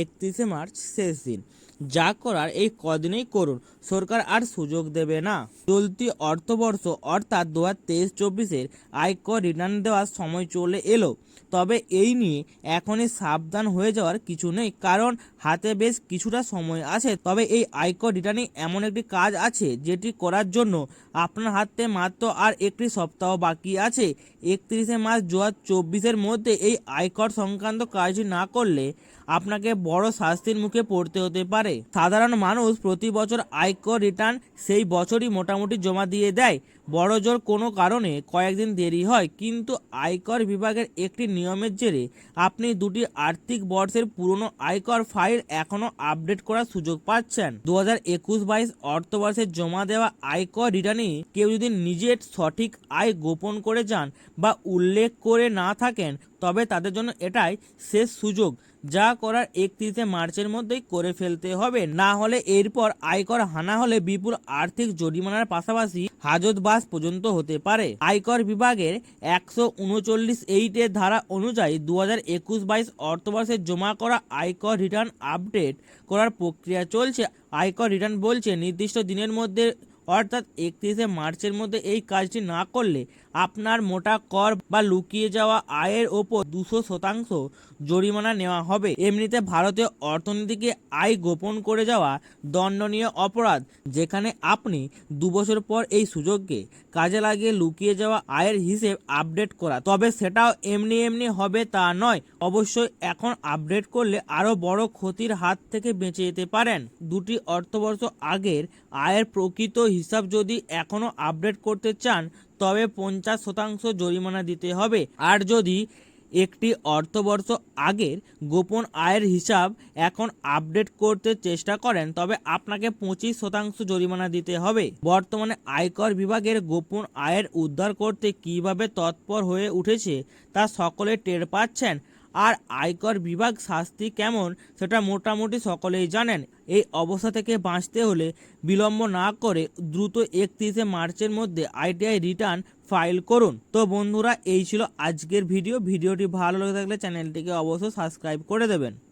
একত্রিশে মার্চ শেষ দিন। যা করার এই কদিনেই করুন। সরকার আর সুযোগ দেবে না। চলতি অর্থবর্ষ অর্থাৎ দু হাজার তেইশ চব্বিশের আয়কর রিটার্ন দেওয়ার সময় চলে এলো। তবে এই নিয়ে এখনই সাবধান হয়ে যাওয়ার কিছু নেই, কারণ হাতে বেশ কিছুটা সময় আছে। তবে এই আয়কর রিটার্নিং এমন একটি কাজ আছে, যেটি করার জন্য আপনার হাতে মাত্র আর একটি সপ্তাহ বাকি আছে। একত্রিশে মার্চ দু হাজার চব্বিশের মধ্যে এই আয়কর সংক্রান্ত কাজটি না করলে আপনাকে বড় শাস্তির মুখে পড়তে হতে পারে। সাধারণ মানুষ প্রতি বছর আয়কর রিটার্ন সেই বছরই মোটামুটি জমা দিয়ে দেয়। বড় জোর কোনো কারণে কয়েকদিন দেরি হয়, কিন্তু আয়কর বিভাগের একটি নিয়মের জেরে আপনি দুটি আর্থিক বর্ষের পুরনো আয়কর ফাইল এখনও আপডেট করার সুযোগ পাচ্ছেন। দু হাজার একুশ বাইশ অর্থবর্ষে জমা দেওয়া আয়কর রিটার্নে কেউ যদি নিজের সঠিক আয় গোপন করে যান বা উল্লেখ করে না থাকেন তবে তাদের জন্য এটাই শেষ সুযোগ। যা করার একত্রিশে মার্চের মধ্যেই করে ফেলতে হবে। না হলে এরপর আয়কর হানা হলে বিপুল আর্থিক জরিমানার পাশাপাশি হাজতবাস পর্যন্ত হতে পারে। আয়কর বিভাগের একশো উনচল্লিশ এইটের ধারা অনুযায়ী দু হাজার একুশ বাইশ অর্থবর্ষে জমা করা আয়কর রিটার্ন আপডেট করার প্রক্রিয়া চলছে। আয়কর রিটার্ন বলছে, নির্দিষ্ট দিনের মধ্যে অর্থাৎ একত্রিশে মার্চের মধ্যে এই কাজটি না করলে আপনার মোটা কর বা লুকিয়ে যাওয়া আয়ের ওপর দুশো শতাংশ জরিমানা নেওয়া হবে। এমনিতে ভারতীয় অর্থনীতিকে আয় গোপন করে যাওয়া দণ্ডনীয় অপরাধ, যেখানে আপনি দু বছর পর এই সুযোগকে কাজে লাগিয়ে লুকিয়ে যাওয়া আয়ের হিসেব আপডেট করা। তবে সেটাও এমনি এমনি হবে তা নয় অবশ্যই এখন আপডেট করলে আরও বড় ক্ষতির হাত থেকে বেঁচে যেতে পারেন। দুটি অর্থবর্ষ আগের আয়ের প্রকৃত হিসাব যদি এখনও আপডেট করতে চান তবে পঞ্চাশ শতাংশ জরিমানা দিতে হবে। আর যদি একটি অর্থবর্ষ আগের গোপন আয়ের হিসাব এখন আপডেট করতে চেষ্টা করেন, তবে আপনাকে পঁচিশ শতাংশ জরিমানা দিতে হবে। বর্তমানে আয়কর বিভাগের গোপন আয়ের উদ্ধার করতে কীভাবে তৎপর হয়ে উঠেছে তা সকলে টের পাচ্ছেন। আর আয়কর বিভাগ শাস্তি কেমন সেটা মোটামুটি সকলেই জানেন। এই অবস্থা থেকে বাঁচতে হলে বিলম্ব না করে দ্রুত একত্রিশে মার্চের মধ্যে আইটিআই রিটার্ন ফাইল করুন। তো বন্ধুরা, এই ছিল আজকের ভিডিও। ভিডিওটি ভালো লেগে থাকলে চ্যানেলটিকে অবশ্যই সাবস্ক্রাইব করে দেবেন।